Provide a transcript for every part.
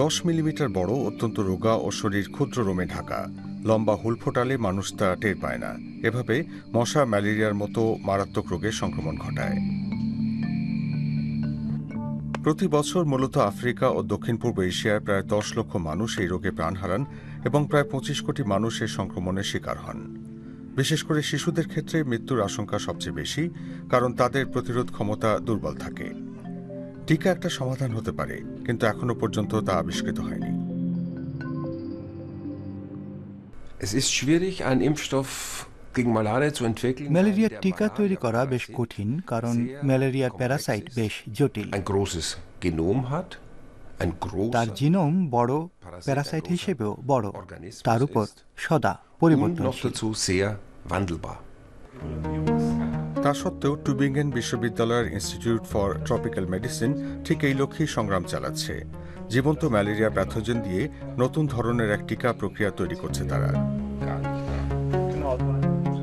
দশ মিলিমিটার বড়, অত্যন্ত রোগা ও শরীর ক্ষুদ্র রোমে ঢাকা। লম্বা হুল ফোটালে মানুষ তা টের পায় না। এভাবে মশা, ম্যালেরিয়ার মতো মারাত্মক রোগের সংক্রমণ ঘটায়। প্রতি বছর মূলত আফ্রিকা ও দক্ষিণ পূর্ব এশিয়ায় প্রায় দশ লক্ষ মানুষ এই রোগে প্রাণ হারান এবং প্রায় পঁচিশ কোটি মানুষ এই সংক্রমণের শিকার হন। বিশেষ করে শিশুদের ক্ষেত্রে মৃত্যুর আশঙ্কা সবচেয়ে বেশি, কারণ তাদের প্রতিরোধ ক্ষমতা দুর্বল থাকে। টিকা একটা সমাধান হতে পারে কিন্তু এখনও পর্যন্ত তা আবিষ্কৃত হয়নি। ম্যালেরিয়ার টিকা তৈরি করা বেশ কঠিন কারণ ম্যালেরিয়ার প্যারাসাইট বেশ জটিল। তার জিনোম বড় প্যারাসাইট হিসেবেও বড়। তার উপর সদা পরিবর্তন তা সত্ত্বেও টুবিংগেন বিশ্ববিদ্যালয়ের ইনস্টিটিউট ফর ট্রপিক্যাল মেডিসিন ঠিক এই লক্ষ্যেই সংগ্রাম চালাচ্ছে। জীবন্ত ম্যালেরিয়া প্যাথোজেন দিয়ে নতুন ধরনের এক টিকা প্রক্রিয়া তৈরি করছে তারা।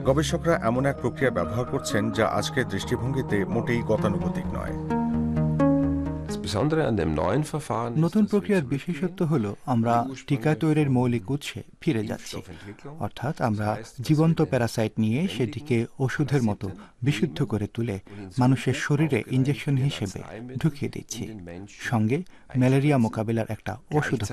গবেষকরা এমন এক প্রক্রিয়া ব্যবহার করছেন যা আজকের দৃষ্টিভঙ্গিতে মোটেই গতানুগতিক নয়। নতুন প্রক্রিয়ার বিশেষত্ব হল। আমরা টিকা তৈরির মৌলিক উৎসে ফিরে যাচ্ছি। অর্থাৎ আমরা জীবন্ত প্যারাসাইট নিয়ে সেটিকে ওষুধের মতো বিশুদ্ধ করে তুলে মানুষের শরীরে ইঞ্জেকশন হিসেবে ঢুকিয়ে দিচ্ছি। সঙ্গে ম্যালেরিয়া মোকাবেলার একটা ওষুধ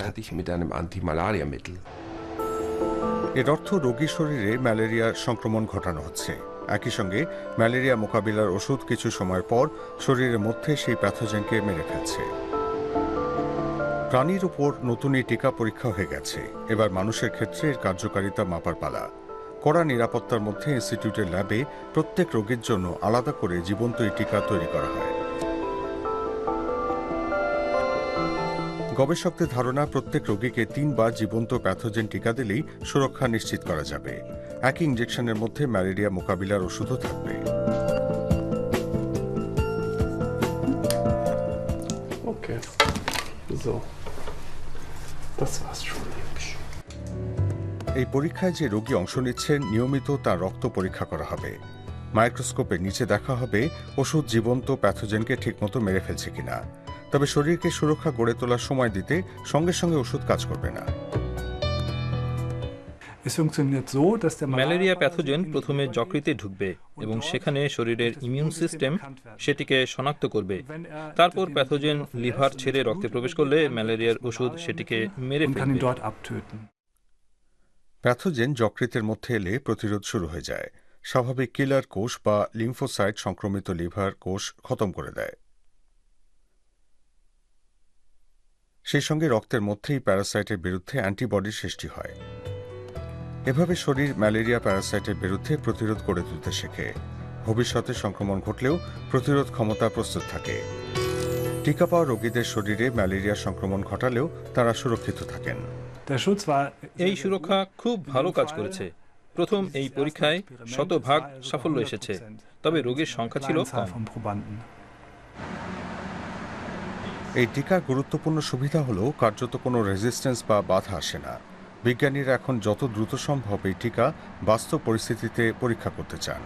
এর অর্থ রোগীর শরীরে ম্যালেরিয়া সংক্রমণ ঘটানো হচ্ছে। একই সঙ্গে ম্যালেরিয়া মোকাবিলার ওষুধ কিছু সময় পর শরীরের মধ্যে সেই প্যাথোজেনকে মেরে ফেলছে। প্রাণীর উপর নতুন এই টিকা পরীক্ষা হয়ে গেছে। এবার মানুষের ক্ষেত্রে এর কার্যকারিতা মাপার পালা। কড়া নিরাপত্তার মধ্যে ইনস্টিটিউটের ল্যাবে প্রত্যেক রোগীর জন্য আলাদা করে জীবন্ত এই টিকা তৈরি করা হয়। গবেষকদের ধারণা, প্রত্যেক রোগীকে তিনবার জীবন্ত প্যাথোজেন টিকা দিলেই সুরক্ষা নিশ্চিত করা যাবে। একই ইঞ্জেকশনের মধ্যে ম্যালেরিয়া মোকাবিলার ওষুধও থাকবে Okay. So. Das war's schon. এই পরীক্ষায় যে রোগী অংশ নিচ্ছেন নিয়মিত তার রক্ত পরীক্ষা করা হবে মাইক্রোস্কোপের নিচে দেখা হবে ওষুধ জীবন্ত প্যাথোজেনকে ঠিকমতো মেরে ফেলছে কিনা তবে শরীরকে সুরক্ষা গড়ে তোলার সময় দিতে সঙ্গে সঙ্গে ওষুধ কাজ করবে না Es funktioniert so, dass der malaria pathogen Malaria-Parasit in die প্রথমে যকৃতে ঢুকবে এবং সেখানে শরীরের ইমিউন সিস্টেম সেটিকে শনাক্ত করবে। Er তারপর প্যাথোজেন লিভার ছেড়ে রক্তে প্রবেশ করলে ম্যালেরিয়ার ওষুধ সেটিকে মেরে ফেলবে। প্যাথোজেন যকৃতের মধ্যে এলে প্রতিরোধ শুরু হয়ে যায়। স্বাভাবিক কিলার কোষ বা লিম্ফোসাইট সংক্রমিত লিভার কোষ খতম করে দেয়। সেই সঙ্গে রক্তের মধ্যেই প্যারাসাইটের বিরুদ্ধে অ্যান্টিবডির সৃষ্টি হয়। এভাবে শরীর ম্যালেরিয়া প্যারাসাইটের বিরুদ্ধে প্রতিরোধ গড়ে তুলতে শেখে। ভবিষ্যতে সংক্রমণ ঘটলেও প্রতিরোধ ক্ষমতা প্রস্তুত থাকে। টিকা পাওয়া রোগীদের শরীরে ম্যালেরিয়া সংক্রমণ ঘটালেও তারা সুরক্ষিত থাকেন। এই সুরক্ষা খুব ভালো কাজ করেছে। প্রথম এই পরীক্ষায় শতভাগ সাফল্য এসেছে তবে রোগীর সংখ্যা ছিল কম। এই টিকার গুরুত্বপূর্ণ সুবিধা হলো কার্যত কোনো রেজিস্ট্যান্স বা বাধা আসে না। বিজ্ঞানীরা এখন যত দ্রুত সম্ভব এই টিকা বাস্তব পরিস্থিতিতে পরীক্ষা করতে চান।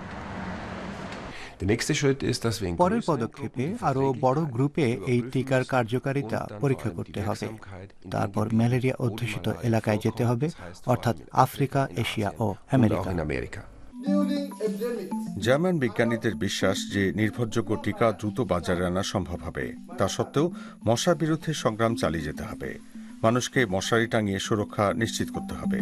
পরের পদক্ষেপে আরও বড় গ্রুপে এই টিকার কার্যকারিতা পরীক্ষা করতে হবে। তারপর ম্যালেরিয়া অধ্যুষিত এলাকায় যেতে হবে অর্থাৎ আফ্রিকা এশিয়া ও আমেরিকা। জার্মান বিজ্ঞানীদের বিশ্বাস যে নির্ভরযোগ্য টিকা দ্রুত বাজারে আনা সম্ভব হবে তা সত্ত্বেও মশার বিরুদ্ধে সংগ্রাম চালিয়ে যেতে হবে। মানুষকে মশারি টাঙিয়ে সুরক্ষা নিশ্চিত করতে হবে।